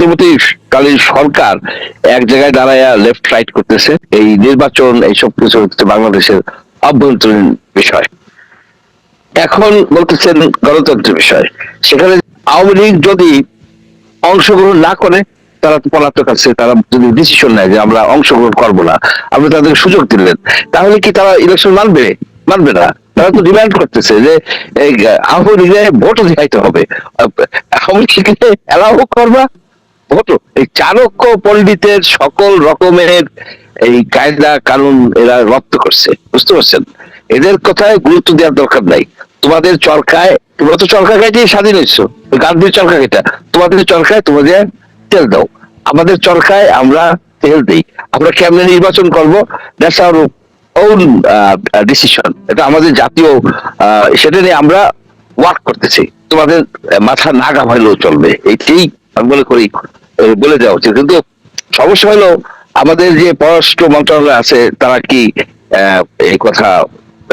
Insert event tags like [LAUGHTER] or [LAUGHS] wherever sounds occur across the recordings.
অন্তর্বর্তীকালীন সরকার এক জায়গায় দাঁড়ায়া লেফট রাইট করতেছে। এই নির্বাচন, এইসব কিছু হচ্ছে বাংলাদেশের অভ্যন্তরীণ বিষয়। এখন বলতেছেন গণতন্ত্রের বিষয়। সেখানে আওয়ামী লীগ যদি অংশগ্রহণ না করে, তারা পলাতক আছে, তারা যদি ডিসিশন নেয় যে আমরা অংশগ্রহণ করব না, আপনি তাদের সুযোগ দিলেন, তাহলে কি তারা ইলেকশন মানবে? মানবে না। তারা তো ডিমান্ড করতেছে যে আওয়ামী লীগে ভোটও দেখাইতে হবে। আওয়ামী লীগকে এলাও করবা ভোটও এই চাণক্য পণ্ডিতের সকল রকমের এই কায়দা কানুন এরা রপ্ত করছে, বুঝতে পারছেন? এদের কথায় গুরুত্ব দেওয়ার দরকার নাই। তোমাদের চরকায়, তোমরা তো চরকা গাইতেই স্বাধীন হয়েছো গান্ধীর চরকা গাইটা তোমাদের চরকায় তোমাদের তেল দাও। আমাদের চরকায় আমরা তেল দিই। আমরা কেমনে নির্বাচন করব? দ্যাটস আওয়ার ওন ডিসিশন এটা আমাদের জাতীয় সেটা নিয়ে আমরা ওয়ার্ক করতেছি। তোমাদের মাথা না ঘামাইলেও চলবে। এইটাই আমি মনে করি বলে দেওয়া উচিত। কিন্তু সমস্যা হলো আমাদের যে পররাষ্ট্র মন্ত্রণালয় আছে, তারা কি এই কথা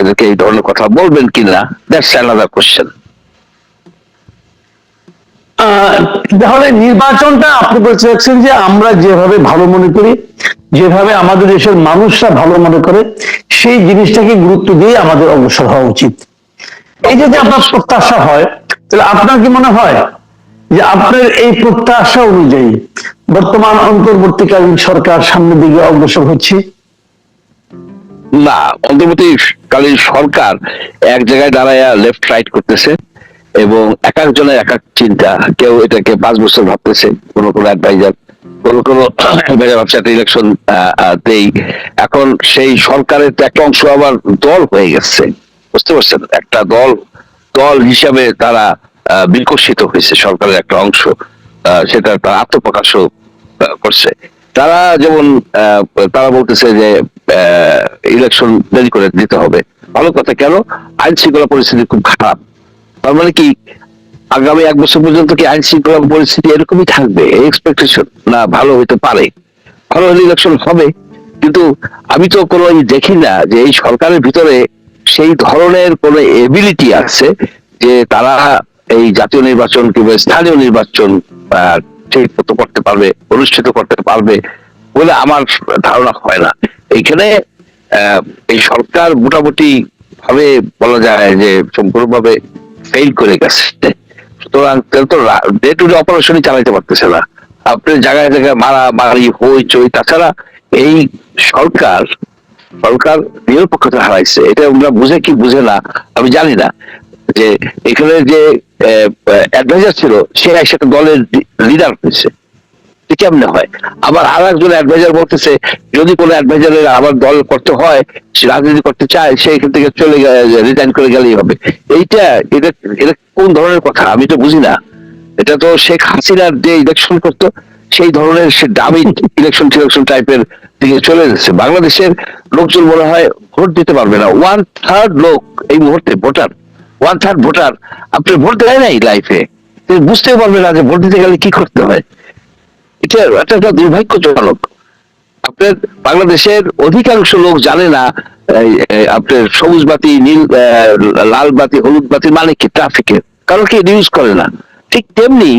এদেরকে এই ধরনের কথা বলবেন কিনা দ্যাটস অ্যানাদার কোশ্চেন তাহলে নির্বাচনটা আপনি বলতে চাচ্ছেন যে আমরা যেভাবে ভালো মনে করি, যেভাবে আমাদের দেশের মানুষরা ভালো মনে করে, সেই জিনিসটাকে গুরুত্ব দিয়ে আমাদের অগ্রসর হওয়া উচিত। এই যদি আপনার প্রত্যাশা হয়, তাহলে আপনার কি মনে হয়? যে আপনার এই প্রত্যাশা অনুযায়ী বর্তমান অন্তর্বর্তীকালীন সরকার সামনের দিকে অগ্রসর হচ্ছে? না, অন্তর্বর্তীকালীন সরকার এক জায়গায় দাঁড়ায়া লেফট রাইট করতেছে এবং এক একজনের এক এক চিন্তা। কেউ এটাকে পাঁচ বছর ভাবতেছে, কোনো কোনো অ্যাডভাইজার কোনো কোনো [COUGHS] অ্যাডভাইজার ভাবছে একটা ইলেকশন দেই। এখন সেই সরকারের তো একটা অংশ আবার দল হয়ে গেছে। বুঝতে পারছেন? একটা দল দল হিসাবে তারা বিকশিত হয়েছে, সরকারের একটা অংশ সেটা তারা আত্মপ্রকাশও করছে। তারা যেমন তারা বলতেছে যে ইলেকশন দেরি করে দিতে হবে। ভালো কথা, কেন? আইন শৃঙ্খলা পরিস্থিতি খুব খারাপ। তার মানে কি, আগামী এক বছর পর্যন্ত কি আইন শৃঙ্খলা পরিস্থিতি এরকমই থাকবে? এক্সপেকটেশন না, ভালো হইতে পারে। ভালো হলে ইলেকশন হবে, কিন্তু আমি তো কোনো দেখি না যে এই সরকারের ভিতরে সেই ধরনের কোনো এবিলিটি আছে যে তারা এই জাতীয় নির্বাচন কিংবা স্থানীয় নির্বাচন ঠিক মতো করতে পারবে, অনুষ্ঠিত করতে পারবে বলে আমার ধারণা হয় না। এইখানে এই সরকার মোটামুটি ভাবে বলা যায় যে সম্পূর্ণভাবে ফেল করে গেছে। সুতরাং তো ডে টু ডে অপারেশনই চালাইতে পারতেছে না। আপনি জায়গায় জায়গায় মারা মারি হই চই তাছাড়া এই সরকার সরকার নিরপেক্ষতা হারাইছে। এটা আমরা বুঝে কি বুঝে না, আমি জানি না। যে এখানে যে অ্যাডভাইজার ছিল, সে একসাথে দলের লিডার হয়েছে। কেমনে হয়? আবার আর একজন অ্যাডভাইজার বলতেছে, যদি কোনো অ্যাডভাইজারের আবার দল করতে হয় রাজনীতি করতে চায়, সে এখান থেকে চলে রিটার্ন করে গেলেই হবে। এইটা, এটা এটা কোন ধরনের কথা? আমি তো বুঝি না। এটা তো শেখ হাসিনার যে ইলেকশন করতো, সেই ধরনের সে দামি ইলেকশন টিলেকশন টাইপের দিকে চলে যাচ্ছে বাংলাদেশের লোকজন মনে হয় ভোট দিতে পারবে না। ওয়ান থার্ড লোক এই মুহূর্তে ভোটার। ওয়ান থার্ড ভোটার আপনি ভোট দেয় নাই লাইফে বুঝতে পারবে না যে ভোট দিতে গেলে কি করতে হয়। এটা একটা দুর্ভাগ্যজনক। আপনার বাংলাদেশের অধিকাংশ লোক জানে না আপনার সবুজ বাতি, নীল লাল বাতি, হলুদ বাতি মানে কি ট্রাফিকের কারণ কি ইউজ করে না। ঠিক তেমনি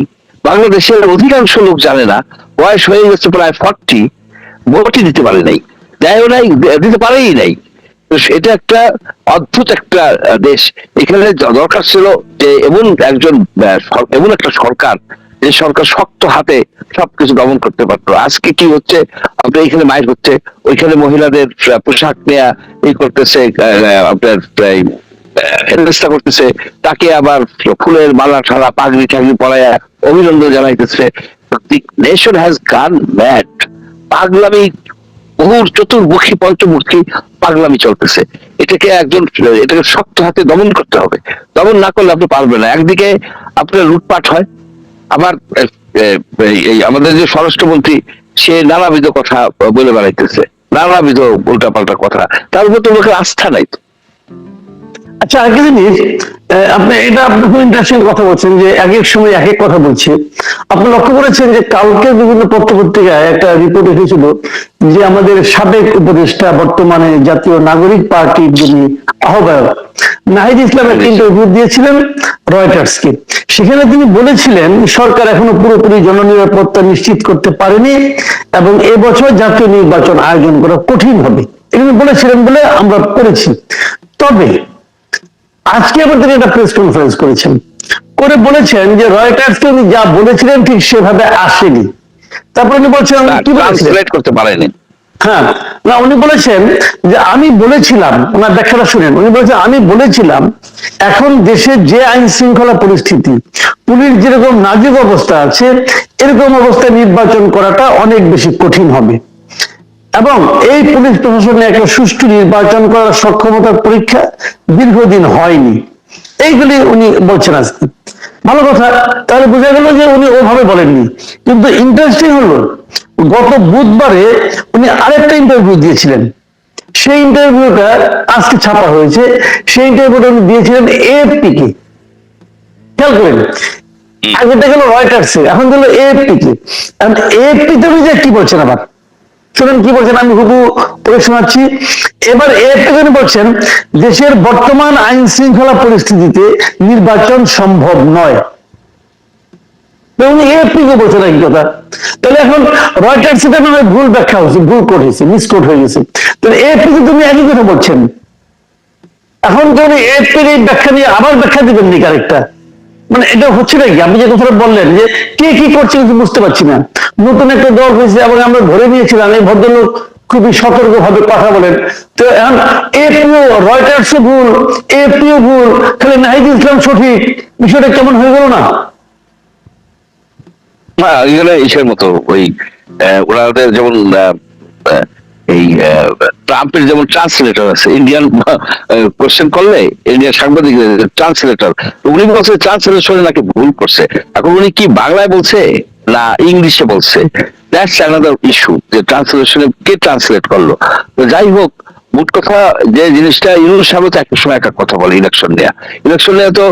বাংলাদেশের অধিকাংশ লোক জানে না, বয়স হয়ে গেছে প্রায় ফর্টি ভোটই দিতে পারে নাই। দেয়ও নাই, দিতে পারেই নাই। এটা একটা অদ্ভুত একটা দেশ। এখানে দরকার ছিল যে এমন একজন এমন একটা সরকার, যে সরকার শক্ত হাতে সবকিছু দমন করতে পারতো। আজকে কি হচ্ছে? আপনার এখানে মাইর হচ্ছে, ওইখানে মহিলাদের পোশাক নেয়া এই করতেছে আপনার হেনস্থা করতেছে, তাকে আবার ফুলের মালা ঠালা, পাগড়ি টাগড়ি পরায়া অভিনন্দন জানাইতেছে। নেশন হ্যাজ গান ম্যাড পাগলামি বহু চতুর্মুখী পঞ্চমূর্তি পাগলামি চলতেছে। এটাকে একজন, এটাকে শক্ত হাতে দমন করতে হবে। দমন না করলে আপনি পারবেন না। একদিকে আপনার লুটপাট হয়। আবার এই আমাদের যে স্বরাষ্ট্রমন্ত্রী, সে নানাবিধ কথা বলে বেড়াইতেছে। নানাবিধ উল্টাপাল্টা কথা। তার উপর তো লোকের আস্থা নাই তো। আচ্ছা আরেকটা জিনিস আপনি এটা আপনি খুব ইন্টারেস্টিং কথা বলছেন যে এক এক সময় এক এক কথা বলছে। আপনি লক্ষ্য করেছেন যে কালকে বিভিন্ন পত্র পত্রিকায় একটা রিপোর্ট এসেছিল যে আমাদের সাবেক উপদেষ্টা বর্তমানে জাতীয় নাগরিক পার্টির যিনি আহ্বায়ক নাহিদ ইসলাম একটা ইন্টারভিউ দিয়েছিলেন রয়টার্সকে। সেখানে তিনি বলেছিলেন সরকার এখনও পুরোপুরি জননিরাপত্তা নিশ্চিত করতে পারেনি এবং এবছর জাতীয় নির্বাচন আয়োজন করা কঠিন হবে। এগুলো বলেছিলেন বলে আমরা করেছি। তবে আজকে আবার তিনি একটা প্রেস কনফারেন্স করেছেন। করে বলেছেন যে রয়টার্সকে উনি যা বলেছিলেন ঠিক সেভাবে আসেনি। তারপর উনি বলছেন কি ট্রান্সলেট করতে পারেনি। হ্যাঁ না উনি বলেছেন যে আমি বলেছিলাম ওনার ব্যাখ্যাটা শুনেন উনি বলেছেন আমি বলেছিলাম এখন দেশের যে আইন শৃঙ্খলা পরিস্থিতি পুলিশ যেরকম নাজুক অবস্থা আছে এরকম অবস্থায় নির্বাচন করাটা অনেক বেশি কঠিন হবে। এবং এই পুলিশ প্রশাসনে একটা সুষ্ঠু নির্বাচন করার সক্ষমতার পরীক্ষা দীর্ঘদিন হয়নি। এইগুলি উনি বলছেন আজকে ভালো কথা, তাহলে বোঝা গেল যে উনি ওভাবে বলেননি। কিন্তু ইন্টারেস্টিং হলো, গত বুধবারে উনি আরেকটা ইন্টারভিউ দিয়েছিলেন। সেই ইন্টারভিউটা আজকে ছাপা হয়েছে। সেই ইন্টারভিউটা উনি দিয়েছিলেন এএফপি কে। খেয়াল করেন আগেটা গেল রয়টার্সে এখন গেল এএফপি কে। এখন এএফপি তে উনি কি বলছেন আবার? শুনুন কি বলছেন, আমি হুবু পড়ে শোনাচ্ছি। এবার এর বলছেন, দেশের বর্তমান আইন শৃঙ্খলা পরিস্থিতিতে নির্বাচন সম্ভব নয়। এক কথা? তাহলে এখন ভুল ব্যাখ্যা হয়েছে, ভুল হয়েছে হয়ে গেছে। তাহলে তুমি একই কথা বলছেন? এখন তো উনি এএফপির এই ব্যাখ্যা আবার ব্যাখ্যা দিবেন নি আরেকটা? মানে এটা হচ্ছে নাকি আপনি যে কথাটা বললেন যে কে কি করছে কিন্তু বুঝতে পারছি না। নতুন একটা দল হয়েছে এবং আমরা ধরে নিয়েছিলাম, এই ভদ্রলোক খুবই সতর্ক ভাবে কথা বলেন। তো এখন এপিও, রয়টার্স ভুল, এপিও ভুল, খালি নাহিদ ইসলাম সঠিক, বিষয়টা কেমন হয়ে গেল না? না এখানে ইসের মতো ওই ওনাদের যেমন এই ট্রাম্পের যেমন ট্রান্সলেটর আছে ইন্ডিয়ান কোশ্চেন করলে ইন্ডিয়ান সাংবাদিক ট্রান্সলেটর উনি বলছে ট্রান্সলেশনে নাকি ভুল করছে। এখন উনি কি বাংলায় বলছে না ইংলিশে বলছে? দ্যাটস অ্যানাদার ইস্যু যে ট্রান্সলেশনে কে ট্রান্সলেট করল? তো যাই হোক, মোট কথা যে জিনিসটা ইউনুস সাহেব তো একটা সময় একটা কথা বলে ইলেকশন নেয়া। ইলেকশন নেওয়া তো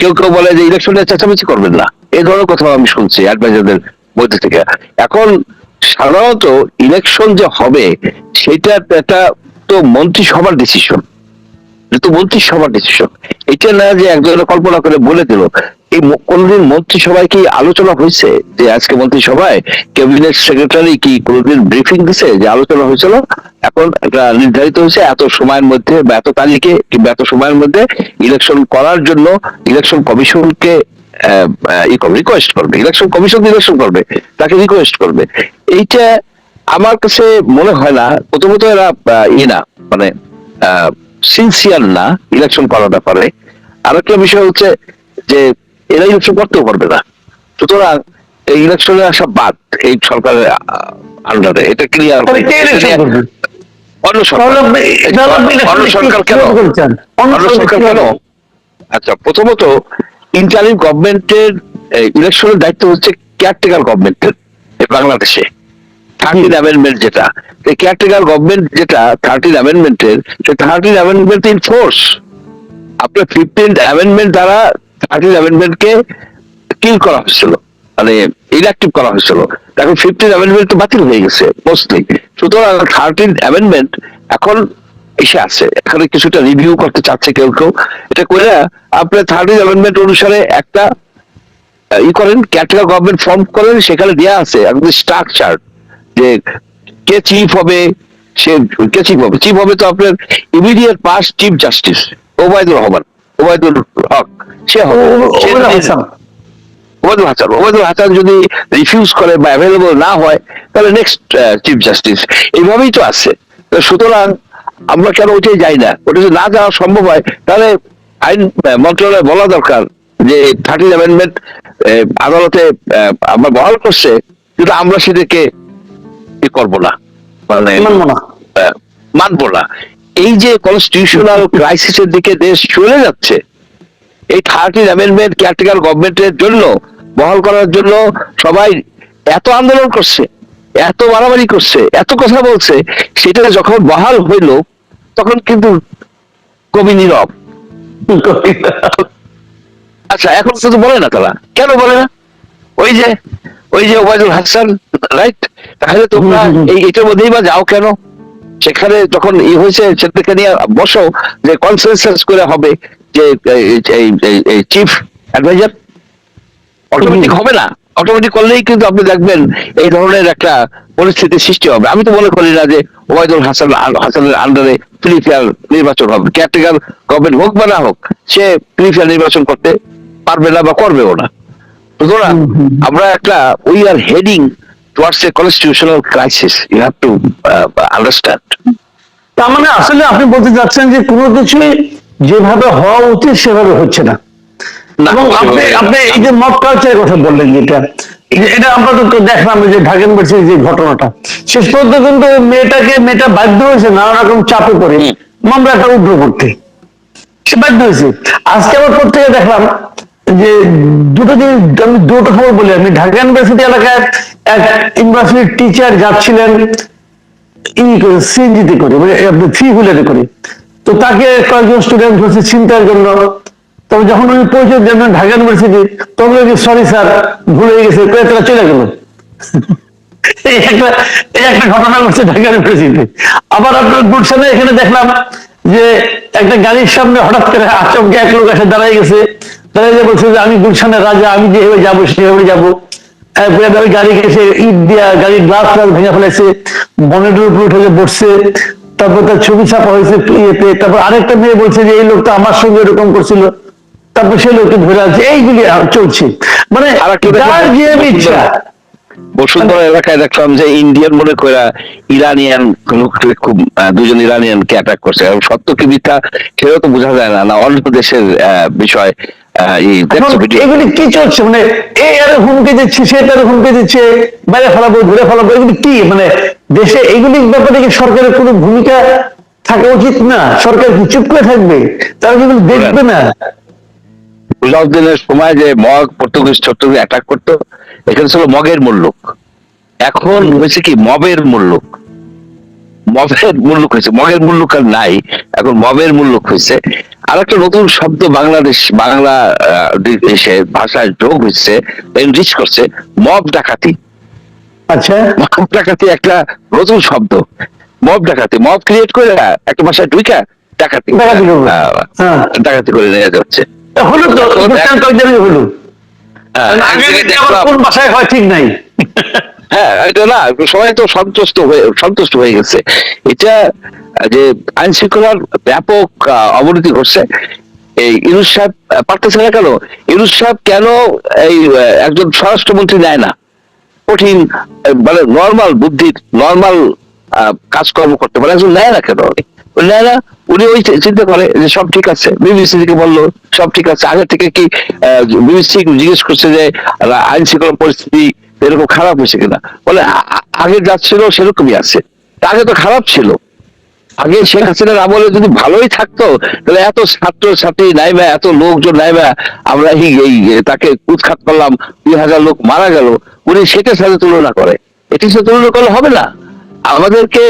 কেউ কেউ বলে যে ইলেকশন নিয়ে চেঁচামেচি করবেন না। এই ধরনের কথা আমি শুনছি অ্যাডভাইজারদের মধ্যে থেকে। এখন সাধারণত ইলেকশন যে হবে, সেটা একটা তো মন্ত্রিসভার ডিসিশন তো মন্ত্রিসভার ডিসিশন এটা না যে একজনে কল্পনা করে বলে দিল। এই কোনদিন মন্ত্রিসভায় কি আলোচনা হয়েছে যে আজকে মন্ত্রিসভায় ক্যাবিনেট সেক্রেটারি কি কোনদিন ব্রিফিং দিছে যে আলোচনা হয়েছিল? এখন একটা নির্ধারিত হয়েছে এত সময়ের মধ্যে বা এত তারিখে কিংবা এত সময়ের মধ্যে ইলেকশন করার জন্য ইলেকশন কমিশনকে রিকোয়েস্ট করবে ইলেকশন কমিশন ইলেকশন করবে তাকে রিকোয়েস্ট করবে। এইটা আমার কাছে মনে হয় না প্রথমত এরা ইয়ে না মানে সিনসিয়ার না ইলেকশন করার ব্যাপারে। আরেকটা বিষয় হচ্ছে যে এরা ইলেকশন করতেও পারবে না। সুতরাং এই ইলেকশনে আসা বাদ এই সরকারের আন্ডারে এটা ক্লিয়ার? অন্য সরকার। অন্য কেন? সরকার কেন? আচ্ছা প্রথমত ইন্টারিম গভর্নমেন্টের ইলেকশনের দায়িত্ব হচ্ছে কেয়ারটেকার গভর্নমেন্টের বাংলাদেশে। থার্টিন অ্যামেন্ডমেন্ট যেটা কেয়ারটেকার গভর্নমেন্ট যেটা থার্টিন অ্যামেন্ডমেন্টের সে থার্টিন অ্যামেন্ডমেন্ট ইন ফোর্স আপনার ফিফটিন অ্যামেন্ডমেন্ট দ্বারা থার্টিন অ্যামেন্ডমেন্টকে কিল করা হয়েছিল মানে ইনঅ্যাক্টিভ করা হয়েছিল। এখন ফিফটিন অ্যামেন্ডমেন্ট তো বাতিল হয়ে গেছে মোস্টলি সুতরাং থার্টিন অ্যামেন্ডমেন্ট এখন এসে আছে। এখানে কিছুটা রিভিউ করতে চাচ্ছে কেউ কেউ। এটা করে আপনার থার্ড অ্যামেন্ডমেন্ট অনুসারে একটা ই করেন ক্যাটেগর গভর্নমেন্ট ফর্ম করেন সেখানে দেওয়া আছে একদম স্ট্রাকচার যে কে চিফ হবে সে কে চিফ হবে। চিফ হবে তো আপনার immediate past chief justice Obaidur Rahman Obaidul Haq সে ওবায়দুল হাসান। ওবায়দুল হাসান যদি রিফিউজ করে বা অ্যাভেলেবল না হয় তাহলে নেক্সট চিফ জাস্টিস এইভাবেই তো আছে। সুতরাং আমরা কেন ওইটাই যাই না? ওটা যদি না যাওয়া সম্ভব হয় তাহলে আইন মন্ত্রণালয় বলা দরকার যে থার্টিন অ্যামেন্ডমেন্ট আদালতে আমরা বহাল করছে কিন্তু আমরা সেটাকে ই করব না। মানে মানবো না। মানবো না। এই যে কনস্টিটিউশনাল ক্রাইসিসের [LAUGHS] দিকে দেশ চলে যাচ্ছে এই থার্টিন অ্যামেন্ডমেন্ট কেয়ারটেকার গভর্নমেন্টের জন্য বহাল করার জন্য সবাই এত আন্দোলন করছে। এত বাড়াবাড়ি করছে, এত কথা বলছে, সেটা যখন বহাল হইল, তখন কিন্তু কবি নীরব। আচ্ছা এখন শুধু বলে না তারা। কেন বলে না? ওই যে ওই যে ওবায়দুল হাসান রাইট তাহলে তোমরা। এই এটার মধ্যেই বা যাও কেন? সেখানে যখন ই হয়েছে, সেটাকে নিয়ে বসো যে কনসেন্সাস করে হবে যে চিফ অ্যাডভাইজার অটোমেটিক হবে না। অটোমেটিক করলেই কিন্তু আপনি দেখবেন এই ধরনের একটা পরিস্থিতি সৃষ্টি হবে। আমি তো মনে করি না যে ওবায়দুল হাসান হাসানের আন্ডারে ফিলিপিয়ার নির্বাচন হবে। ক্যাটেগার গভর্নমেন্ট হোক বা না হোক সে ফিলিপিয়ার নির্বাচন করতে পারবে না বা করবেও না। সুতরাং। আমরা একটা we are heading towards a constitutional crisis you have to understand তার মানে আসলে আপনি বলতে চাচ্ছেন যে কোনো কিছুই যেভাবে হওয়া উচিত সেভাবে হচ্ছে না, এবং আপনি আপনি এই যে কালচারের কথা বললেন যেটা এটা আমরা তো দেখলাম যে ঢাকা ইউনিভার্সিটির যে ঘটনাটা। শেষ পর্যন্ত কিন্তু মেয়েটাকে মেয়েটা বাধ্য হয়েছে নানা রকম চাপে পড়ে মামলাটা উগ্র করতে। সে বাধ্য হয়েছে। আজকে পত্রিকা দেখলাম যে দুটো জিনিস আমি দুটো খবর বলি আমি ঢাকা ইউনিভার্সিটি এলাকায় এক ইউনিভার্সিটির টিচার যাচ্ছিলেন ই করে সিএনজিতে করে মানে থ্রি হুইলারে করে। তো তাকে কয়েকজন স্টুডেন্ট হচ্ছে চিন্তার জন্য তবে যখন উনি পৌঁছে যাবেন ঢাকা ইউনিভার্সিটি তখন সরি স্যার ভুলে গেছে কয়ে চলে গেল। এই একটা এই একটা ঘটনা ঘটছে ঢাকা ইউনিভার্সিটিতে আবার আপনার গুলশানে এখানে দেখলাম যে একটা গাড়ির সামনে হঠাৎ করে আচমকে এক লোক এসে দাঁড়াই গেছে। দাঁড়িয়ে যে বলছে যে, আমি গুলশানের রাজা, আমি যেভাবে যাব, সেভাবে যাব। ওই গাড়ি এসে ইট দিয়া গাড়ির গ্লাস গ্লাস ভেঙে ফেলেছে বনেটের উপর উঠে বসছে। তারপর তার ছবি ছাপা হয়েছে ইয়েতে। তারপর আরেকটা মেয়ে বলছে যে, এই লোকটা আমার সঙ্গে এরকম করছিল। তারপর সেই লোককে ধরে আছে এইগুলি চলছে। মানে যার ইচ্ছা। বসুন্ধরা এলাকায় দেখলাম যে ইন্ডিয়ান মনে করে ইরানিয়ান লোককে খুব দুজন ইরানিয়ানকে অ্যাটাক করছে। এবং সত্য কি মিথ্যা সেটাও তো বোঝা যায় না না অন্য দেশের বিষয়? এগুলি কি চলছে? মানে এই আরে হুমকি দিচ্ছে সে তার হুমকি দিচ্ছে বাইরে ফেলাবো ঘুরে ফেলাবো এগুলি কি? মানে দেশে এইগুলির ব্যাপারে কি সরকারের কোনো ভূমিকা থাকা উচিত না? সরকার কি চুপ করে থাকবে? তারা কি এগুলো দেখবে না? রুজাউদ্দিনের সময় যে মগ পর্তুগিজ চট্টগ্রাম অ্যাটাক করতো এখানে ছিল মগের মূল্যক এখন হয়েছে কি মবের মূল্যক মবের মূল্যক হয়েছে। মগের মূল্যক আর নাই এখন মবের মূল্যক হয়েছে। আর একটা নতুন শব্দ বাংলাদেশ বাংলা দেশে ভাষায় যোগ হয়েছে এনরিচ করছে মব ডাকাতি। আচ্ছা। মব ডাকাতি একটা নতুন শব্দ। মব ডাকাতি। মব ক্রিয়েট করে একটা ভাষায় ঢুকা ডাকাতি। হ্যাঁ। ডাকাতি করে নিয়ে যাচ্ছে। হ্যাঁ, কোন বাসায় হয় ঠিক নাই। হ্যাঁ এটা না সবাই তো সন্তুষ্ট হয়ে সন্তুষ্ট হয়ে গেছে। এটা যে আইন শৃঙ্খলার ব্যাপক অবনতি ঘটছে। এই ইউনুস সাহেব পারতেছে না কেন? ইউনুস সাহেব কেন এই একজন স্বরাষ্ট্রমন্ত্রী নেয় না? কঠিন মানে নর্মাল বুদ্ধির নর্মাল কাজকর্ম করতে পারে। একজন নেয় না কেন? উনি না উনি ওই চিন্তা করে যে সব ঠিক আছে। বিবিসি থেকে বলল, সব ঠিক আছে। আগে থেকে কি বিবিসি জিজ্ঞেস করছে যে আইন শৃঙ্খলা পরিস্থিতি এরকম খারাপ হয়েছে কিনা? বলে আগে সেরকমই আছে। আগে তো খারাপ ছিল। আগে শেখ হাসিনার আমলে যদি ভালোই থাকতো, তাহলে এত ছাত্র ছাত্রী নাইবা এত লোকজন নাইবা আমরা এই এই, তাকে উৎখাত করলাম, দুই হাজার লোক মারা গেল। উনি সেটার সাথে তুলনা করে। এটির সাথে তুলনা করলে হবে না। আমাদেরকে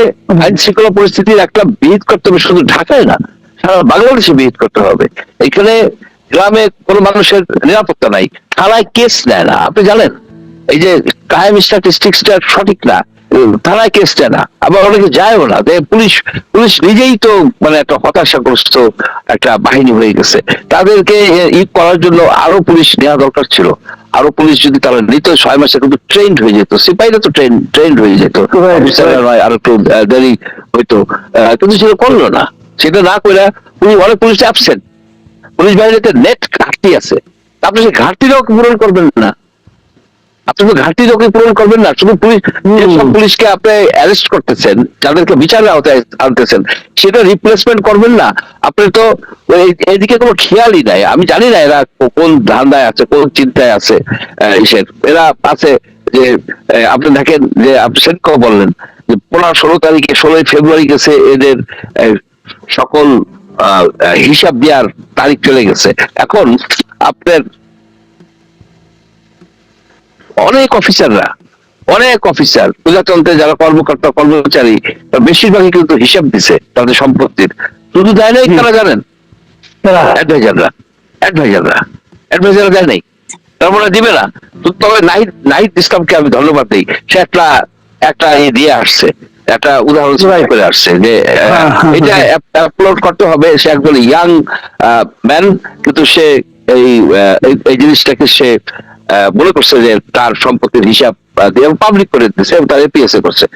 আইন শৃঙ্খলা পরিস্থিতির একটা বিহিত করতে হবে, শুধু ঢাকায় না, সারা বাংলাদেশে বিহিত করতে হবে। এখানে গ্রামে কোনো মানুষের নিরাপত্তা নাই, থানায় কেস নেয় না, আপনি জানেন? এই যে ক্রাইম স্ট্যাটিস্টিক্সটা সঠিক না, থানায় কেস দেয় না, আবার অনেকে যায়ও না পুলিশ পুলিশ নিজেই তো মানে একটা হতাশাগ্রস্ত একটা বাহিনী হয়ে গেছে। তাদেরকে ই করার জন্য আরও পুলিশ নেওয়া দরকার ছিল। আরও পুলিশ যদি তারা নিত ছয় মাসে কিন্তু ট্রেন্ড হয়ে যেত। সিপাহীরা তো ট্রেন ট্রেন্ড হয়ে যেত। নয় আর একটু দেরি হইতো। আহ, কিন্তু সেটা করল না। সেটা না করে পুলিশ অনেক পুলিশ অ্যাবসেন্ট পুলিশ বাহিনীতে নেট ঘাটতি আছে। আপনি সেই ঘাটতিটাও পূরণ করবেন না। আপনি তো ঘাটতি লোকে পূরণ করবেন না শুধু পুলিশ যেসব পুলিশকে আপনি অ্যারেস্ট করতেছেন যাদেরকে বিচারের আওতায় আনতেছেন সেটা রিপ্লেসমেন্ট করবেন না। আপনি তো এই- এইদিকে কোনো খেয়ালই নাই। আমি জানি না এরা কোন ধান্দায় আছে কোন চিন্তায় আছে এরা আছে যে আপনি দেখেন যে আপনি সেদিনকেও বললেন যে পনেরো ষোলো তারিখে ষোলোই ফেব্রুয়ারি গেছে এদের সকল হিসাব দেওয়ার তারিখ চলে গেছে। এখন আপনার অনেক অফিসাররা অনেক অফিসার প্রজাতন্ত্রে যারা কর্মকর্তা কর্মচারী বেশিরভাগই কিন্তু হিসাব দিছে তাদের সম্পত্তির। শুধু দেয় নাই তারা জানেন? অ্যাডভাইজাররা অ্যাডভাইজাররা অ্যাডভাইজাররা দেয় নাই। তার মানে দিবে না। তবে নাহিদ নাহিদ ইসলামকে আমি ধন্যবাদ দিই। সে একটা একটা ইয়ে দিয়ে আসছে একটা উদাহরণ করে আসছে যে আহ, হ্যাঁ, হ্যাঁ, এটা হ্যাঁ। আপলোড করতে হবে সে একজন ইয়াং ম্যান কিন্তু সে এই এই- জিনিসটাকে সে মনে করছে যে তার সম্পত্তির হিসাব দিয়ে পাবলিক করে দিচ্ছে এবং তার এপিএসএ করছে।